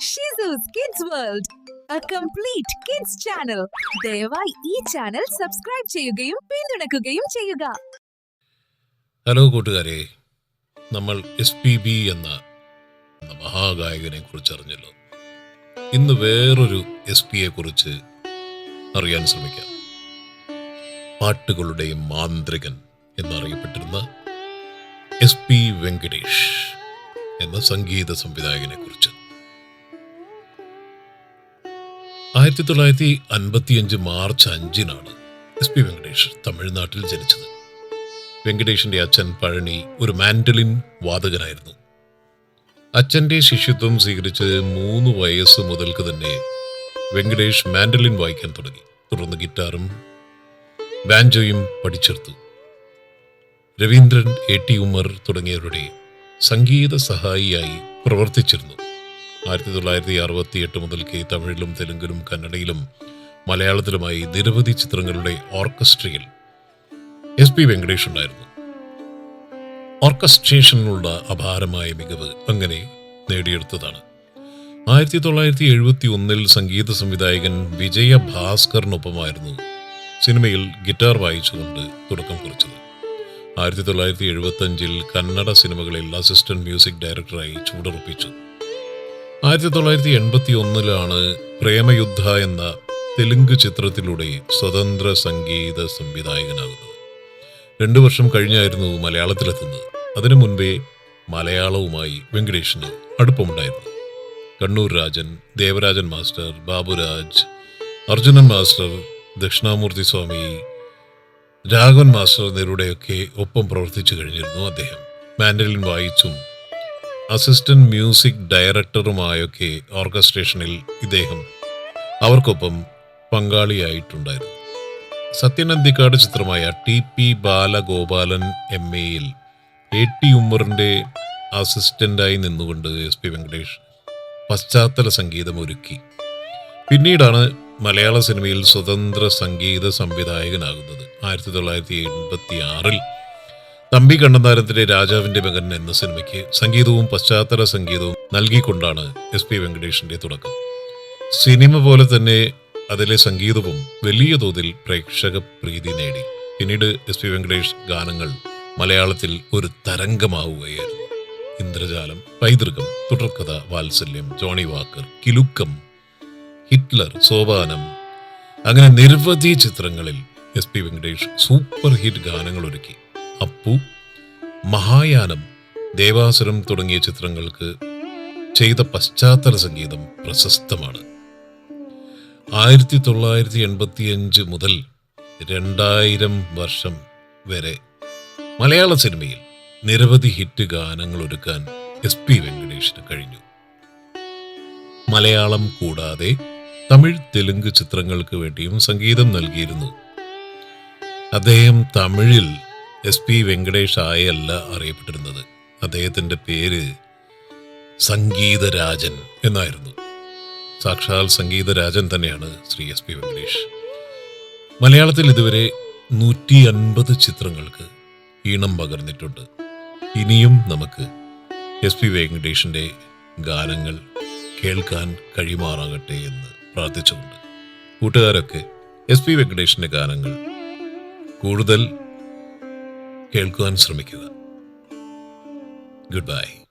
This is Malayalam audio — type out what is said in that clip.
ഷിസൂസ് kids world a complete kids channel ദയവായി ഈ ചാനൽ സബ്സ്ക്രൈബ് ചെയ്യുകയും പിന്തുണയ്ക്കുകയും ചെയ്യുക. ഹലോ കൂട്ടുകാരെ നമ്മൾ എസ് പി ബി എന്ന എന്ന മഹാഗായകനെ കുറിച്ച് അറിഞ്ഞല്ലോ ഇന്ന് വേറൊരു എസ് പിയെ കുറിച്ച് അറിയാൻ ശ്രമിക്കാം. പാട്ടുകളുടെ മാന്ത്രികൻ എന്നറിയപ്പെട്ടിരുന്ന എസ് പി വെങ്കടേഷ് എന്ന സംഗീത സംവിധായകനെ കുറിച്ച് ആയിരത്തി തൊള്ളായിരത്തി അൻപത്തിയഞ്ച് മാർച്ച് അഞ്ചിനാണ് എസ് പി വെങ്കടേഷ് തമിഴ്നാട്ടിൽ ജനിച്ചത്. വെങ്കടേഷിന്റെ അച്ഛൻ പഴനി ഒരു മാൻഡലിൻ വാദകനായിരുന്നു അച്ഛന്റെ ശിഷ്യത്വം സ്വീകരിച്ച് മൂന്ന് വയസ്സ് മുതൽക്ക് തന്നെ വെങ്കടേഷ് മാൻഡലിൻ വായിക്കാൻ തുടങ്ങി. തുടർന്ന് ഗിറ്റാറും ബാൻജോയും പഠിച്ചെടുത്തു. രവീന്ദ്രൻ എ ടി ഉമർ തുടങ്ങിയവരുടെ സംഗീത സഹായിയായി പ്രവർത്തിച്ചിരുന്നു. ആയിരത്തി തൊള്ളായിരത്തി അറുപത്തി എട്ട് മുതൽക്ക് തമിഴിലും തെലുങ്കിലും കന്നഡയിലും മലയാളത്തിലുമായി നിരവധി ചിത്രങ്ങളുടെ ഓർക്കസ്ട്രയിൽ എസ് പി വെങ്കടേഷ് ഉണ്ടായിരുന്നു. ഓർക്കസ്ട്രേഷനിലുള്ള അപാരമായ മികവ് അങ്ങനെ നേടിയെടുത്തതാണ്. ആയിരത്തി തൊള്ളായിരത്തി എഴുപത്തി ഒന്നിൽ സംഗീത സംവിധായകൻ വിജയ ഭാസ്കറിനൊപ്പമായിരുന്നു സിനിമയിൽ ഗിറ്റാർ വായിച്ചുകൊണ്ട് തുടക്കം കുറിച്ചത്. ആയിരത്തി തൊള്ളായിരത്തി എഴുപത്തി അഞ്ചിൽ കന്നഡ സിനിമകളിൽ അസിസ്റ്റന്റ് മ്യൂസിക് ഡയറക്ടറായി ചുവടുറപ്പിച്ചു. ആയിരത്തി തൊള്ളായിരത്തി എൺപത്തി ഒന്നിലാണ് പ്രേമയുദ്ധ എന്ന തെലുങ്ക് ചിത്രത്തിലൂടെ സ്വതന്ത്ര സംഗീത സംവിധായകനാകുന്നത്. രണ്ടു വർഷം കഴിഞ്ഞായിരുന്നു മലയാളത്തിലെത്തുന്നത്. അതിനു മുൻപേ മലയാളവുമായി വെങ്കടേഷിന് അടുപ്പമുണ്ടായിരുന്നു. Kannur Rajan Devarajan master Baburaj Arjunan master Dakshinamurthy Swami Raghavan master എന്നിവരുടെയൊക്കെ ഒപ്പം പ്രവർത്തിച്ചു കഴിഞ്ഞിരുന്നു അദ്ദേഹം. മാൻഡലിൻ വായിച്ചും അസിസ്റ്റന്റ് മ്യൂസിക് ഡയറക്ടറുമായൊക്കെ ഓർക്കസ്ട്രേഷനിൽ ഇദ്ദേഹം അവർക്കൊപ്പം പങ്കാളിയായിട്ടുണ്ടായിരുന്നു. സത്യനന്ദിക്കാട് ചിത്രമായ ടി പി ബാലഗോപാലൻ എം എയിൽ എ ടി ഉമ്മറിന്റെ അസിസ്റ്റന്റായി നിന്നുകൊണ്ട് എസ് പി വെങ്കടേഷ് പശ്ചാത്തല സംഗീതം ഒരുക്കി. പിന്നീടാണ് മലയാള സിനിമയിൽ സ്വതന്ത്ര സംഗീത സംവിധായകനാകുന്നത്. ആയിരത്തി തൊള്ളായിരത്തി എൺപത്തി ആറിൽ തമ്പി കണ്ണന്താരത്തിലെ രാജാവിന്റെ മകൻ എന്ന സിനിമയ്ക്ക് സംഗീതവും പശ്ചാത്തല സംഗീതവും നൽകിക്കൊണ്ടാണ് എസ് പി വെങ്കടേഷിന്റെ തുടക്കം. സിനിമ പോലെ തന്നെ അതിലെ സംഗീതവും വലിയ തോതിൽ പ്രേക്ഷക പ്രീതി നേടി. പിന്നീട് എസ് പി വെങ്കടേഷ് ഗാനങ്ങൾ മലയാളത്തിൽ ഒരു തരംഗമാവുകയായിരുന്നു. Indrajaalam Paithrukam Thudarkadha Vatsalyam Johnnie Walker Kilukkam Hitler Sopanam അങ്ങനെ നിരവധി ചിത്രങ്ങളിൽ S P Venkatesh super hit ഗാനങ്ങൾ ഒരുക്കി അപ്പു മഹായാനം ദേവാസുരം തുടങ്ങിയ ചിത്രങ്ങൾക്ക് ചെയ്ത പശ്ചാത്തല സംഗീതം പ്രശസ്തമാണ്. ആയിരത്തി തൊള്ളായിരത്തി എൺപത്തിയഞ്ച് മുതൽ രണ്ടായിരം വർഷം വരെ മലയാള സിനിമയിൽ നിരവധി ഹിറ്റ് ഗാനങ്ങൾ ഒരുക്കാൻ എസ് പി വെങ്കടേഷിന് കഴിഞ്ഞു. മലയാളം കൂടാതെ തമിഴ് തെലുങ്ക് ചിത്രങ്ങൾക്ക് വേണ്ടിയും സംഗീതം നൽകിയിരുന്നു. അദ്ദേഹം തമിഴിൽ എസ് പി വെങ്കടേഷ് ആയല്ല അറിയപ്പെട്ടിരുന്നത്. അദ്ദേഹത്തിന്റെ പേര് സംഗീതരാജൻ എന്നായിരുന്നു. സാക്ഷാൽ സംഗീതരാജൻ തന്നെയാണ് ശ്രീ എസ് പി വെങ്കടേഷ്. മലയാളത്തിൽ ഇതുവരെ നൂറ്റി അൻപത് ചിത്രങ്ങൾക്ക് ഈണം പകർന്നിട്ടുണ്ട്. ഇനിയും നമുക്ക് എസ് പി വെങ്കടേഷിന്റെ ഗാനങ്ങൾ കേൾക്കാൻ കഴിമാറാകട്ടെ എന്ന് പ്രാർത്ഥിച്ചുകൊണ്ട്. കൂട്ടുകാരൊക്കെ എസ് പി വെങ്കടേഷിന്റെ ഗാനങ്ങൾ കൂടുതൽ കേൾക്കുവാൻ ശ്രമിക്കുക. Good bye